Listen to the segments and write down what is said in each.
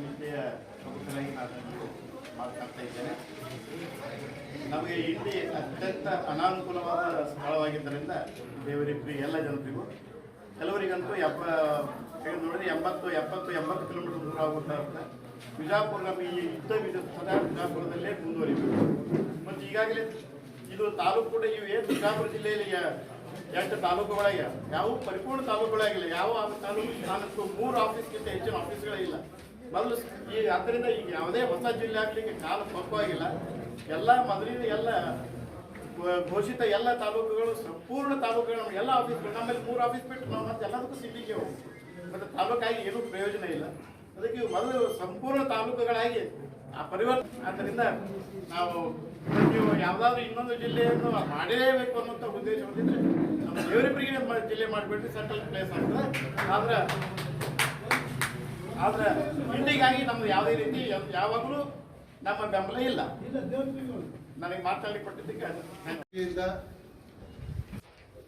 ಸಮಿತಿಯ ಪ್ರಮುಖರಾಗಿ ನಾನು ಮಾತನಾಡ್ತಾ ಇದ್ದೇನೆ ನಮಗೆ ಇಲ್ಲಿ ಅತ್ಯಂತ ಅನಾನುಕೂಲವಾದ ಸ್ಥಳವಾಗಿದ್ದರಿಂದ ದೇವರಿಬ್ಬರಿ ಎಲ್ಲ ಜನರಿಗೂ, ಕೆಲವರಿಗಂತೂ ಎಪ್ಪ ನೋಡಿದ್ರೆ ಎಂಬತ್ತು, ಎಪ್ಪತ್ತು, ಎಂಬತ್ತು ಕಿಲೋಮೀಟರ್ ದೂರ ಆಗುತ್ತಾ ಇರುತ್ತೆ. ಬಿಜಾಪುರ ನಮಗೆ ಯುದ್ಧ ಸದಾ ಬಿಜಾಪುರದಲ್ಲೇ ಮುಂದುವರಿಬೇಕು. ಮತ್ತು ಈಗಾಗಲೇ ಇದು ತಾಲೂಕು ಕೂಡ ಇವು ಏನು ಬಿಜಾಪುರ ಜಿಲ್ಲೆಯಲ್ಲಿ ಎಂಟು ತಾಲೂಕುಗಳಾಗ ಯಾವ ಪರಿಪೂರ್ಣ ತಾಲೂಕುಗಳಾಗಿಲ್ಲ. ಯಾವ ತಾಲೂಕು ತಾಲೂಕು ಮೂರು ಆಫೀಸ್ಗಿಂತ ಹೆಚ್ಚಿನ ಆಫೀಸ್ಗಳೇ ಇಲ್ಲ. ಮೊದಲು ಈ ಅದರಿಂದ ಈಗ ಯಾವುದೇ ಹೊಸ ಜಿಲ್ಲೆ ಆಗಲಿಕ್ಕೆ ಕಾಲ ಪಕ್ವಾಗಿಲ್ಲ ಎಲ್ಲ ಮೊದಲಿನ ಎಲ್ಲ ಘೋಷಿತ ಎಲ್ಲ ತಾಲೂಕುಗಳು ಸಂಪೂರ್ಣ ತಾಲೂಕುಗಳು ಎಲ್ಲ ಆಫೀಸ್ಗಳು ನಮ್ಮಲ್ಲಿ ಮೂರು ಆಫೀಸ್ ಬಿಟ್ಟು ನಾವು ಮತ್ತೆ ಎಲ್ಲದಕ್ಕೂ ಸಿಟಿಗೆ ಹೋಗಿ ಮತ್ತು ತಾಲೂಕಾಗಿ ಏನೂ ಪ್ರಯೋಜನ ಇಲ್ಲ. ಅದಕ್ಕೆ ಮೊದಲು ಸಂಪೂರ್ಣ ತಾಲೂಕುಗಳಾಗಿ ಆ ಪರಿವರ್ತನೆ ಆದ್ದರಿಂದ ನಾವು ನೀವು ಯಾವುದಾದ್ರೂ ಇನ್ನೊಂದು ಜಿಲ್ಲೆಯನ್ನು ಮಾಡಲೇಬೇಕು ಅನ್ನುವಂಥ ಉದ್ದೇಶ ಹೊಂದಿದ್ರೆ ನಮ್ಮ ದೇವರಿಬ್ಬರಿಗೆ ಜಿಲ್ಲೆ ಮಾಡಿಬಿಟ್ಟು ಸೆಂಟ್ರಲ್ ಪ್ಲೇಸ್ ಆಗ್ತದೆ. ಆದ್ರೆ ಆದ್ರೆ ಇಂಡಿಗಾಗಿ ನಮ್ದು ಯಾವುದೇ ರೀತಿ ಯಾವ- ಯಾವಾಗಲೂ ನಮ್ಮ ಬೆಂಬಲ ಇಲ್ಲ. ನನಗೆ ಮಾತಾಡಿ ಕೊಟ್ಟಿದ್ದಕ್ಕೆ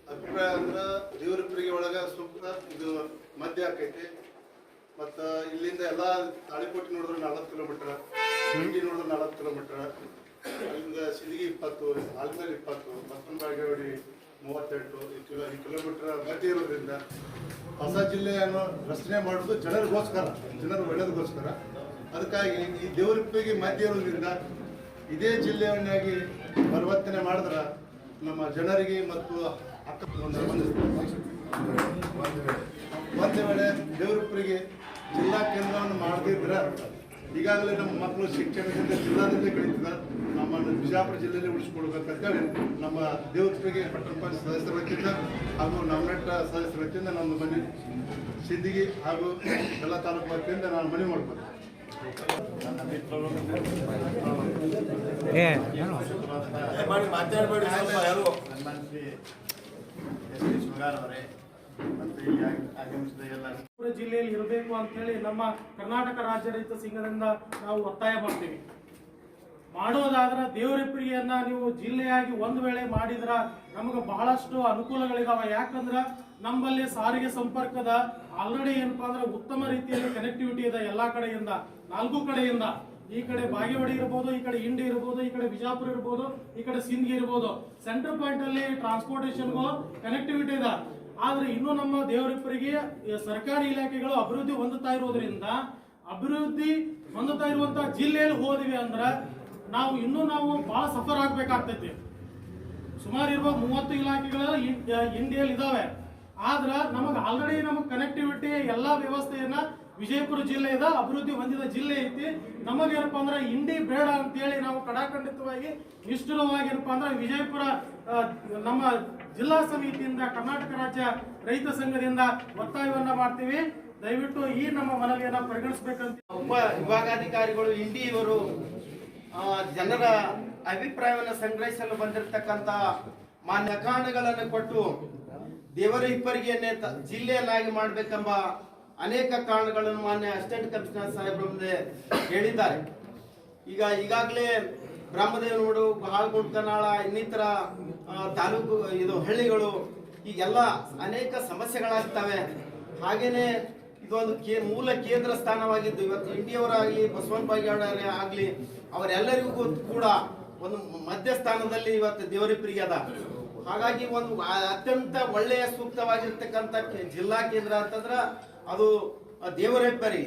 ಅಭಿಪ್ರಾಯ ಅಂದ್ರೆ ದೇವರಿಬ್ಬರಿಗೆ ಒಳಗ ಸೂಕ್ತ ಇದು ಮಧ್ಯ ಆಕೈತಿ. ಮತ್ತ ಇಲ್ಲಿಂದ ಎಲ್ಲಾ ತಾಳಿಕೋಟಿ ನೋಡಿದ್ರೆ ನಲವತ್ತು ಕಿಲೋಮೀಟರ್ ಹಿಂಡಿ ನೋಡಿದ್ರೆ ನಲವತ್ತು ಕಿಲೋಮೀಟರ್ ಅಲ್ಲಿಂದ ಸಿಂದಗಿ ಇಪ್ಪತ್ತು, ಆಲ್ಮೇಲೆ ಇಪ್ಪತ್ತು ಬಸವನ ಬಾಗೇವಾಡಿ ಮೂವತ್ತೆಂಟು ಕಿಲೋಮೀಟರ್ ಮಧ್ಯ ಇರೋದ್ರಿಂದ ಹೊಸ ಜಿಲ್ಲೆಯನ್ನು ರಚನೆ ಮಾಡೋದು ಜನರಿಗೋಸ್ಕರ, ಜನರು ಒಳ್ಳೆಯದಕ್ಕೋಸ್ಕರ ಅದಕ್ಕಾಗಿ ಈ ದೇವರಿಪ್ಪಿಗೆ ಮಧ್ಯ ಇರೋದ್ರಿಂದ ಇದೇ ಜಿಲ್ಲೆಯನ್ನಾಗಿ ಪರಿವರ್ತನೆ ಮಾಡಿದ್ರೆ ನಮ್ಮ ಜನರಿಗೆ ಮತ್ತು ಅಕ್ಕ ಒಂದು ವೇಳೆ ದೇವರಿಪ್ಪರಿಗೆ ಜಿಲ್ಲಾ ಕೇಂದ್ರವನ್ನು ಮಾಡದಿದ್ರ ಈಗಾಗಲೇ ನಮ್ಮ ಮಕ್ಕಳು ಶಿಕ್ಷಣದಿಂದ ಜಿಲ್ಲಾದಿಂದ ಕಳೀತಿದ್ದಾರೆ. ನಮ್ಮನ್ನು ಬಿಜಾಪುರ ಜಿಲ್ಲೆಯಲ್ಲಿ ಉಳಿಸ್ಕೊಳ್ಬೇಕಂತೇಳಿ ನಮ್ಮ ದೇವರಿಪ್ಪರಿಗೆ ಪಟ್ಟಣ ಪಂಚಾಯತ್ ಸದಸ್ಯರ ವತಿಯಿಂದ ಹಾಗೂ ನಮ್ಮನೆಟ್ಟ ಸದಸ್ಯರ ವತಿಯಿಂದ ನಮ್ಮ ಮನೆ ಸಿದ್ದಿಗೆ ಹಾಗೂ ಎಲ್ಲ ತಾಲೂಕು ವತಿಯಿಂದ ನಾನು ಮನವಿ ಮಾಡ್ಬೋದು ನನ್ನ ಮಿತ್ರರು ಮಾತಾಡಬೇಡಿ ಸ್ವಲ್ಪ ಯಾರು? ಸನ್ಮಾನಿಸಿ ಎಸ್ ಶೃಂಗಾರ್ ಅವರೇ ಜಿಲ್ಲೆಯಲ್ಲಿ ಇರಬೇಕು ಅಂತೇಳಿ ನಮ್ಮ ಕರ್ನಾಟಕ ರಾಜ್ಯ ರೈತ ಸಂಘದಿಂದ ನಾವು ಒತ್ತಾಯ ಮಾಡ್ತೀವಿ. ಮಾಡೋದಾದ್ರೆ ದೇವರಿಪ್ಪರಿಗೆಯನ್ನ ನೀವು ಜಿಲ್ಲೆಯಾಗಿ ಒಂದು ವೇಳೆ ಮಾಡಿದ್ರ ನಮಗೆ ಬಹಳಷ್ಟು ಅನುಕೂಲಗಳಿದಾವ. ಯಾಕಂದ್ರ ನಮ್ಮಲ್ಲಿ ಸಾರಿಗೆ ಸಂಪರ್ಕದ ಆಲ್ರೆಡಿ ಏನಪ್ಪಾ ಅಂದ್ರೆ ಉತ್ತಮ ರೀತಿಯಲ್ಲಿ ಕನೆಕ್ಟಿವಿಟಿ ಇದೆ ಎಲ್ಲಾ ಕಡೆಯಿಂದ ನಾಲ್ಕು ಕಡೆಯಿಂದ. ಈ ಕಡೆ ಬಾಗೇವಾಡಿ ಇರ್ಬೋದು, ಈ ಕಡೆ ಇಂಡಿ ಇರ್ಬೋದು, ಈ ಕಡೆ ಬಿಜಾಪುರ ಇರ್ಬೋದು, ಈ ಕಡೆ ಸಿಂಧಿ ಇರ್ಬೋದು. ಸೆಂಟರ್ ಪಾಯಿಂಟ್ ಅಲ್ಲಿ ಟ್ರಾನ್ಸ್ಪೋರ್ಟೇಷನ್ಗೂ ಕನೆಕ್ಟಿವಿಟಿ ಇದೆ. ಆದ್ರೆ ಇನ್ನು ನಮ್ಮ ದೇವರಿಬ್ಬರಿಗೆ ಸರ್ಕಾರಿ ಇಲಾಖೆಗಳು ಅಭಿವೃದ್ಧಿ ಹೊಂದುತ್ತಾ ಇರೋದ್ರಿಂದ, ಅಭಿವೃದ್ಧಿ ಹೊಂದುತ್ತಾ ಇರುವಂತಹ ಜಿಲ್ಲೆಯಲ್ಲಿ ಹೋದ್ವಿ ಅಂದ್ರೆ ನಾವು ಇನ್ನೂ ನಾವು ಬಹಳ ಸಫರ್ ಆಗ್ಬೇಕಾಗ್ತೈತಿ. ಸುಮಾರು ಇರುವ ಮೂವತ್ತು ಇಲಾಖೆಗಳು ಇಂಡಿಯಲ್ಲಿ ಇದಾವೆ. ಆದ್ರೆ ನಮಗೆ ಆಲ್ರೆಡಿ ನಮಗೆ ಕನೆಕ್ಟಿವಿಟಿ ಎಲ್ಲಾ ವ್ಯವಸ್ಥೆಯನ್ನ ವಿಜಯಪುರ ಜಿಲ್ಲೆಯಿಂದ ಅಭಿವೃದ್ಧಿ ಹೊಂದಿದ ಜಿಲ್ಲೆ ಐತಿ. ನಮಗೇನಪ್ಪ ಅಂದ್ರೆ ಇಂಡಿ ಬೇಡ ಅಂತೇಳಿ ನಾವು ಕಡಾಖಂಡಿತವಾಗಿ ನಿಷ್ಠುರವಾಗಿ ಏನಪ್ಪ ಅಂದ್ರೆ ವಿಜಯಪುರ ನಮ್ಮ ಜಿಲ್ಲಾ ಸಮಿತಿಯಿಂದ ಕರ್ನಾಟಕ ರಾಜ್ಯ ರೈತ ಸಂಘದಿಂದ ಒತ್ತಾಯವನ್ನ ಮಾಡ್ತೀವಿ. ದಯವಿಟ್ಟು ಈ ನಮ್ಮ ಮನವಿಯನ್ನ ಪರಿಗಣಿಸಬೇಕಂತ ಉಪ ವಿಭಾಗಾಧಿಕಾರಿಗಳು, ಇಂಡಿ ಇವರು ಜನರ ಅಭಿಪ್ರಾಯವನ್ನು ಸಂಗ್ರಹಿಸಲು ಬಂದಿರತಕ್ಕಂತ ಮಾನ್ಯ ಕಾರಣಗಳನ್ನು ಕೊಟ್ಟು ದೇವರ ಇಬ್ಬರಿಗೆಯನ್ನೇ ಜಿಲ್ಲೆಯನ್ನಾಗಿ ಮಾಡಬೇಕೆಂಬ ಅನೇಕ ಕಾರಣಗಳನ್ನು ಮಾನ್ಯ ಅಸಿಸ್ಟೆಂಟ್ ಕಮಿಷನರ್ ಸಾಹೇಬ್ರ ಮುಂದೆ ಹೇಳಿದ್ದಾರೆ. ಈಗ ಈಗಾಗಲೇ ಬ್ರಹ್ಮದೇವನೋಡು ಹಾಲ್ಗುಂಡ್ಕನಾಳ ಇನ್ನಿತರ ತಾಲೂಕು, ಇದು ಹಳ್ಳಿಗಳು ಈಗೆಲ್ಲ ಅನೇಕ ಸಮಸ್ಯೆಗಳಾಗ್ತವೆ. ಹಾಗೇನೆ ಇದೊಂದು ಕೇ, ಮೂಲ ಕೇಂದ್ರ ಸ್ಥಾನವಾಗಿದ್ದು, ಇವತ್ತು ಇಂಡಿಯವರಾಗಲಿ ಬಸವನ್ ಬಾಗೇವಾಡರೇ ಆಗಲಿ, ಅವರೆಲ್ಲರಿಗೂ ಕೂಡ ಒಂದು ಮಧ್ಯಸ್ಥಾನದಲ್ಲಿ ಇವತ್ತು ದೇವರಿಪ್ಪರಿಗೆ ಅದ. ಹಾಗಾಗಿ ಒಂದು ಅತ್ಯಂತ ಒಳ್ಳೆಯ ಸೂಕ್ತವಾಗಿರ್ತಕ್ಕಂಥ ಜಿಲ್ಲಾ ಕೇಂದ್ರ ಅಂತಂದ್ರೆ ಅದು ದೇವರೇಪರಿ.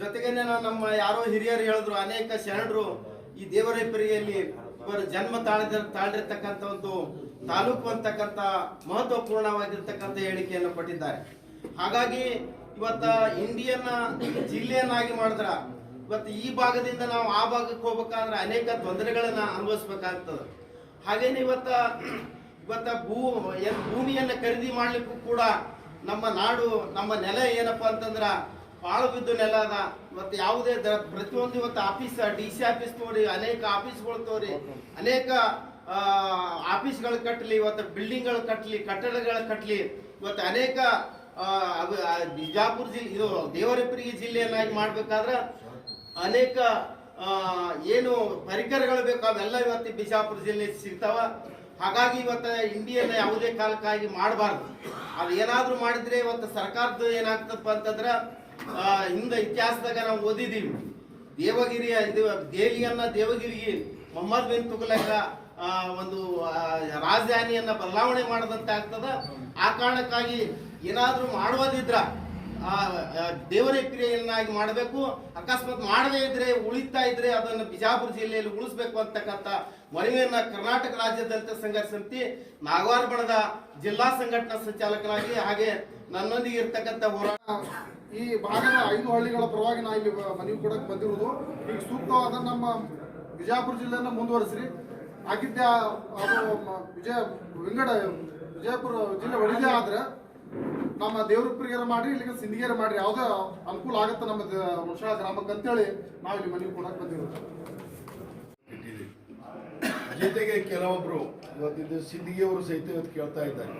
ಜೊತೆಗೇನೆ ನಮ್ಮ ಯಾರೋ ಹಿರಿಯರು ಹೇಳಿದ್ರು, ಅನೇಕ ಶರಣರು ಈ ದೇವರೈಪರಿಯಲ್ಲಿ ಇವರ ಜನ್ಮ ತಾಳಿದ ತಾಳಿರ್ತಕ್ಕಂಥ ಒಂದು ತಾಲೂಕು ಅಂತಕ್ಕಂಥ ಮಹತ್ವಪೂರ್ಣವಾಗಿರ್ತಕ್ಕಂಥ ಹೇಳಿಕೆಯನ್ನು ಕೊಟ್ಟಿದ್ದಾರೆ. ಹಾಗಾಗಿ ಇವತ್ತ ಇಂಡಿಯನ್ನ ಜಿಲ್ಲೆಯನ್ನಾಗಿ ಮಾಡಿದ್ರ ಇವತ್ತು ಈ ಭಾಗದಿಂದ ನಾವು ಆ ಭಾಗಕ್ಕೆ ಹೋಗ್ಬೇಕಂದ್ರೆ ಅನೇಕ ತೊಂದರೆಗಳನ್ನ ಅನುಭವಿಸ್ಬೇಕಾಗ್ತದೆ. ಹಾಗೇನೆ ಇವತ್ತ ಇವತ್ತ ಭೂ ಭೂಮಿಯನ್ನ ಖರೀದಿ ಮಾಡ್ಲಿಕ್ಕೂ ಕೂಡ ನಮ್ಮ ನಾಡು, ನಮ್ಮ ನೆಲ ಏನಪ್ಪಾ ಅಂತಂದ್ರ ಪಾಳು ಬಿದ್ದು ನೆಲ ಅದ. ಮತ್ತು ಯಾವುದೇ ಪ್ರತಿಯೊಂದು ಇವತ್ತು ಆಫೀಸ್, ಡಿ ಸಿ ಆಫೀಸ್ ತೋರಿ, ಅನೇಕ ಆಫೀಸ್ಗಳು ತೋರಿ, ಅನೇಕ ಆಫೀಸ್ಗಳು ಕಟ್ಟಲಿ ಇವತ್ತು ಬಿಲ್ಡಿಂಗ್ಗಳು ಕಟ್ಟಲಿ ಕಟ್ಟಡಗಳು ಕಟ್ಟಲಿ ಇವತ್ತು ಅನೇಕ ಬಿಜಾಪುರ ಜಿಲ್ಲೆ ಇದು ದೇವರಪುರಿಗೆ ಜಿಲ್ಲೆಯನ್ನಾಗಿ ಮಾಡ್ಬೇಕಾದ್ರೆ ಅನೇಕ ಏನು ಪರಿಕರಗಳು ಬೇಕು ಅವೆಲ್ಲ ಇವತ್ತು ಬಿಜಾಪುರ ಜಿಲ್ಲೆ ಸಿಗ್ತಾವ. ಹಾಗಾಗಿ ಇವತ್ತು ಇಂಡಿಯನ್ನ ಯಾವುದೇ ಕಾಲಕ್ಕಾಗಿ ಮಾಡಬಾರ್ದು. ಅದು ಏನಾದರೂ ಮಾಡಿದರೆ ಇವತ್ತು ಸರ್ಕಾರದ ಏನಾಗ್ತಪ್ಪ ಅಂತಂದ್ರೆ ಹಿಂದೆ ಇತಿಹಾಸದಾಗ ನಾವು ಓದಿದೀವಿ. ದೇವಗಿರಿಯ ಇದು ದೇವಗಿರಿಗೆ ಮೊಹಮ್ಮದ್ ಬಿನ್ ತುಗಲಕ ಒಂದು ರಾಜಧಾನಿಯನ್ನ ಬದಲಾವಣೆ ಮಾಡದಂತೆ ಆಗ್ತದ. ಆ ಕಾರಣಕ್ಕಾಗಿ ಏನಾದ್ರೂ ಮಾಡುವುದಿದ್ರ ದೇವರ ಕ್ರಿಯೆಯನ್ನಾಗಿ ಮಾಡಬೇಕು. ಅಕಸ್ಮಾತ್ ಮಾಡದೇ ಇದ್ರೆ, ಉಳಿತಾ ಇದ್ರೆ ಅದನ್ನು ಬಿಜಾಪುರ ಜಿಲ್ಲೆಯಲ್ಲಿ ಉಳಿಸ್ಬೇಕು ಅಂತಕ್ಕಂಥ ಮನವಿಯನ್ನ ಕರ್ನಾಟಕ ರಾಜ್ಯ ಸಂಘರ್ಷ ಸಮಿತಿ, ನಾಗವಾರ ಬಣದ ಜಿಲ್ಲಾ ಸಂಘಟನಾ ಸಂಚಾಲಕರಾಗಿ ಹಾಗೆ ನನ್ನೊಂದಿಗೆ ಇರ್ತಕ್ಕಂಥ ಹೋರಾಟ ಈ ಭಾಗದ ಐದು ಹಳ್ಳಿಗಳ ಪರವಾಗಿ ನಾ ಇಲ್ಲಿ ಮನವಿ ಕೊಡಕ್ಕೆ ಬಂದಿರೋದು. ಈಗ ಸೂಕ್ತವಾದ ನಮ್ಮ ವಿಜಯಪುರ ಜಿಲ್ಲೆಯನ್ನು ಮುಂದುವರಿಸ್ರಿ. ಆಗಿದ್ದ ಅದು ವಿಜಯ ವಿಂಗಡ ವಿಜಯಪುರ ಜಿಲ್ಲೆ ಒಳಗೆ ಆದ್ರೆ ನಮ್ಮ ದೇವ್ರಪ್ಪರಿಗಾರ ಮಾಡ್ರಿ, ಇಲ್ಲಿಗೆ ಸಿಂಧಿಗೇರಿ ಮಾಡ್ರಿ. ಯಾವುದೇ ಅನುಕೂಲ ಆಗುತ್ತೆ ನಮ್ಮ ಹುಣಸಳ ಗ್ರಾಮಕ್ಕೆ ಅಂತೇಳಿ ನಾವು ಇಲ್ಲಿ ಮನವಿ ಕೊಡಕ್ಕೆ ಬಂದಿರೋದು. ಜೊತೆಗೆ ಕೆಲವೊಬ್ರು ಇವತ್ತಿದ್ದು ಸಿಂದಗಿಯವರು ಸಹಿತ ಇವತ್ತು ಕೇಳ್ತಾ ಇದ್ದಾರೆ.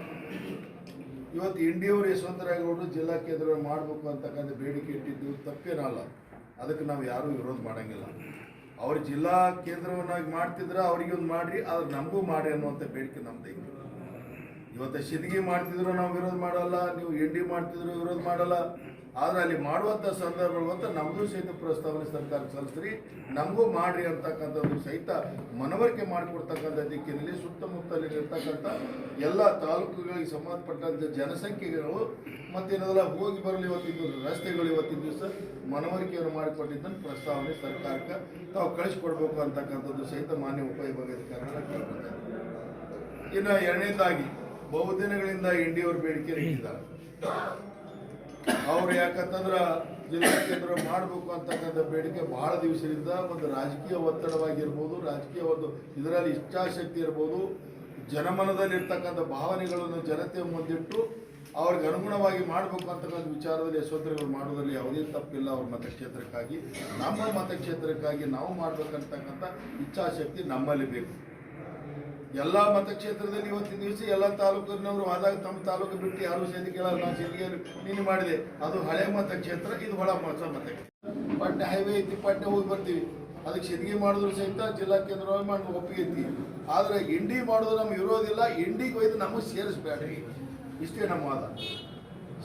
ಇವತ್ತು ಇಂಡಿಯವರು ಯಶವಂತರಾಯಗೌಡರು ಜಿಲ್ಲಾ ಕೇಂದ್ರ ಮಾಡಬೇಕು ಅಂತಕ್ಕಂಥ ಬೇಡಿಕೆ ಇಟ್ಟಿದ್ದು ತಪ್ಪೇನಲ್ಲ. ಅದಕ್ಕೆ ನಾವು ಯಾರೂ ವಿರೋಧ ಮಾಡೋಂಗಿಲ್ಲ. ಅವ್ರು ಜಿಲ್ಲಾ ಕೇಂದ್ರವನ್ನಾಗಿ ಮಾಡ್ತಿದ್ರೆ ಅವ್ರಿಗೆ ಒಂದು ಮಾಡಿರಿ, ಆದ್ರೆ ನಮಗೂ ಮಾಡಿ ಅನ್ನುವಂಥ ಬೇಡಿಕೆ ನಮ್ದೈತಿ ಇವತ್ತು ಸಿದ್ಗಿ ಮಾಡ್ತಿದ್ರು ನಾವು ವಿರೋಧ ಮಾಡಲ್ಲ, ನೀವು ಎಂಡಿ ಮಾಡ್ತಿದ್ರು ವಿರೋಧ ಮಾಡಲ್ಲ. ಆದ್ರೆ ಅಲ್ಲಿ ಮಾಡುವಂಥ ಸಂದರ್ಭಗಳು ಅಂತ ನಮಗೂ ಸಹಿತ ಪ್ರಸ್ತಾವನೆ ಸರ್ಕಾರ ಸಲ್ಲಿಸ್ರಿ, ನಮಗೂ ಮಾಡ್ರಿ ಅಂತಕ್ಕಂಥದ್ದು ಸಹಿತ ಮನವರಿಕೆ ಮಾಡಿಕೊಡ್ತಕ್ಕಂಥ ದಿಕ್ಕಿನಲ್ಲಿ ಸುತ್ತಮುತ್ತಲಿರ್ತಕ್ಕಂಥ ಎಲ್ಲ ತಾಲೂಕುಗಳಿಗೆ ಸಂಬಂಧಪಟ್ಟಂಥ ಜನಸಂಖ್ಯೆಗಳು ಮತ್ತೇನದಲ್ಲ ಹೋಗಿ ಬರಲಿ ಇವತ್ತಿನ ರಸ್ತೆಗಳು ಇವತ್ತಿನ ದಿವಸ ಮನವರಿಕೆಯನ್ನು ಮಾಡಿಕೊಟ್ಟಿದ್ದನ್ನು ಪ್ರಸ್ತಾವನೆ ಸರ್ಕಾರಕ್ಕೆ ತಾವು ಕಳಿಸ್ಕೊಡ್ಬೇಕು ಅಂತಕ್ಕಂಥದ್ದು ಸಹಿತ ಮಾನ್ಯ ಉಪವಿಭಾಗಾಧಿಕಾರಿಗಳ ಕೇಳ್ಕೊತಾರೆ ಇನ್ನು ಎರಡನೇದಾಗಿ ಬಹುದಿನಗಳಿಂದ ಇಂಡಿಯವ್ರ ಬೇಡಿಕೆ ಇಟ್ಟಿದ್ದಾರೆ ಅವ್ರು ಯಾಕಂತಂದ್ರ ಜಿಲ್ಲಾ ಕೇಂದ್ರ ಮಾಡಬೇಕು ಅಂತಕ್ಕಂಥ ಬೇಡಿಕೆ ಬಹಳ ದಿವಸದಿಂದ ಒಂದು ರಾಜಕೀಯ ಒತ್ತಡವಾಗಿರ್ಬೋದು, ರಾಜಕೀಯ ಒಂದು ಇದರಲ್ಲಿ ಇಚ್ಛಾಶಕ್ತಿ ಇರ್ಬೋದು, ಜನಮನದಲ್ಲಿರ್ತಕ್ಕಂಥ ಭಾವನೆಗಳನ್ನು ಜನತೆ ಮುಂದಿಟ್ಟು ಅವ್ರಿಗೆ ಅನುಗುಣವಾಗಿ ಮಾಡಬೇಕು ಅಂತಕ್ಕಂಥ ವಿಚಾರದಲ್ಲಿ ಯಶೋಧರಿಗಳು ಮಾಡೋದ್ರಲ್ಲಿ ಯಾವುದೇ ತಪ್ಪಿಲ್ಲ ಅವ್ರ ಮತಕ್ಷೇತ್ರಕ್ಕಾಗಿ. ನಮ್ಮ ಮತಕ್ಷೇತ್ರಕ್ಕಾಗಿ ನಾವು ಮಾಡಬೇಕಂತಕ್ಕಂಥ ಇಚ್ಛಾಶಕ್ತಿ ನಮ್ಮಲ್ಲಿ ಬೇಕು. ಎಲ್ಲ ಮತಕ್ಷೇತ್ರದಲ್ಲಿ ಇವತ್ತಿನ ದಿವಸ ಎಲ್ಲ ತಾಲೂಕಿನವರು ಆದಾಗ ತಮ್ಮ ತಾಲೂಕು ಬಿಟ್ಟು ಯಾರು ಸೇರಿ ಕೇಳಲ್ಲ ನಾನು ಸೇರಿಗೆ ನೀನು ಮಾಡಿದೆ. ಅದು ಹಳೆ ಮತಕ್ಷೇತ್ರ, ಇದು ಹೊಳ ಹೊಸ ಮತಕ್ಷೇತ್ರ. ಪಟ್ಟೆ ಹೈವೇ ಐತಿ, ಪಟ್ಟೆ ಹೋಗಿ ಬರ್ತೀವಿ. ಅದಕ್ಕೆ ಸಿದ್ಗಿ ಮಾಡಿದ್ರು ಸಹಿತ ಜಿಲ್ಲಾ ಕೇಂದ್ರವಾಗಿ ಮಾಡಿ ಒಪ್ಪಿಗೆ ಐತಿ. ಆದರೆ ಇಂಡಿ ಮಾಡೋದು ನಮ್ಗೆ ಇರೋದಿಲ್ಲ ಇಂಡಿಗೆ ಒಯ್ದು ನಮಗೆ ಸೇರಿಸ್ಬೇಡ್ರಿ. ಇಷ್ಟೇ ನಮ್ಮ ವಾದ.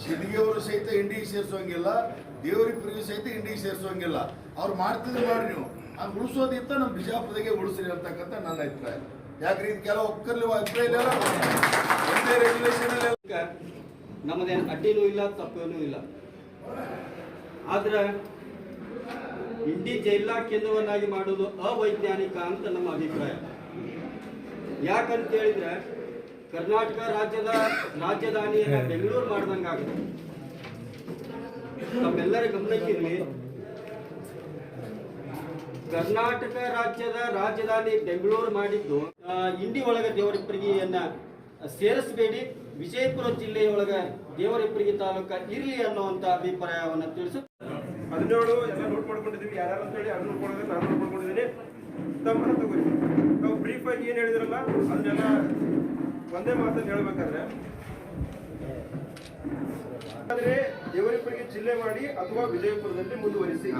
ಸಿದ್ಗಿಯವರು ಸಹಿತ ಇಂಡಿಗೆ ಸೇರಿಸೋಂಗಿಲ್ಲ ದೇವರಿಬ್ಬರಿಗೂ ಸಹಿತ ಇಂಡಿಗೆ ಸೇರಿಸೋಂಗಿಲ್ಲ. ಅವ್ರು ಮಾಡ್ತಿದ್ರು ಮಾಡಿ ನೀವು. ಅದು ಉಳಿಸೋದಿತ್ತ ನಮ್ಮ ಬಿಜಾಪುರದಾಗೆ ಉಳಿಸ್ರಿ ಅಂತಕ್ಕಂಥ ನನ್ನ ಅಭಿಪ್ರಾಯ. ಯಾಕ್ರಿ ಕೆಲವು ಒಕ್ಕರ್ಲಿ ಅಭಿಪ್ರಾಯ ನಮ್ಮದೇನು ಅಡ್ಡಿನೂ ಇಲ್ಲ, ತಪ್ಪೇನೂ ಇಲ್ಲ. ಆದ್ರೆ ಇಂಡಿ ಜಿಲ್ಲಾ ಕೇಂದ್ರವನ್ನಾಗಿ ಮಾಡೋದು ಅವೈಜ್ಞಾನಿಕ ಅಂತ ನಮ್ಮ ಅಭಿಪ್ರಾಯ. ಯಾಕಂತ ಹೇಳಿದ್ರೆ ಕರ್ನಾಟಕ ರಾಜ್ಯದ ರಾಜಧಾನಿಯನ್ನ ಬೆಂಗಳೂರು ಮಾಡ್ದಂಗಾಗುತ್ತೆ. ತಮ್ಮೆಲ್ಲರ ಗಮನಕ್ಕಿರಲಿ ಕರ್ನಾಟಕ ರಾಜ್ಯದ ರಾಜಧಾನಿ ಬೆಂಗಳೂರು ಮಾಡಿದ್ದು ಇಂಡಿ ಒಳಗ ದೇವರಿಪ್ಪರಿಗೆಯನ್ನ ಸೇರಿಸಬೇಡಿ. ವಿಜಯಪುರ ಜಿಲ್ಲೆಯೊಳಗ ದೇವರಿಪ್ಪರಿಗೆ ತಾಲೂಕ ಇರಲಿ ಅನ್ನುವಂತ ಅಭಿಪ್ರಾಯವನ್ನು ತಿಳಿಸು ಹದಿನೇಳು, ಎಲ್ಲ ನೋಟ್ ಮಾಡ್ಕೊಂಡಿದ್ದೀವಿ. ಯಾರು ಅಂತ ಹೇಳಿ ಅದು ನೋಡ್ಕೊಂಡಿದ್ದೀನಿ ನಾನು ನೋಟ್ ಮಾಡ್ಕೊಂಡಿದ್ದೀನಿ. ತಗೋರಿ ನಾವು ಬ್ರೀಫ್ ಆಗಿ ಏನು ಹೇಳಿದ್ರಲ್ಲ, ಅದನ್ನೆಲ್ಲ ಒಂದೇ ಮಾತನ್ನು ಹೇಳ್ಬೇಕಾದ್ರೆ ಆದ್ರೆ ಇವರಿಬ್ಬರಿಗೆ ಜಿಲ್ಲೆ ಮಾಡಿ ಅಥವಾ ವಿಜಯಪುರದಲ್ಲಿ ಮುಂದುವರಿಸಿ.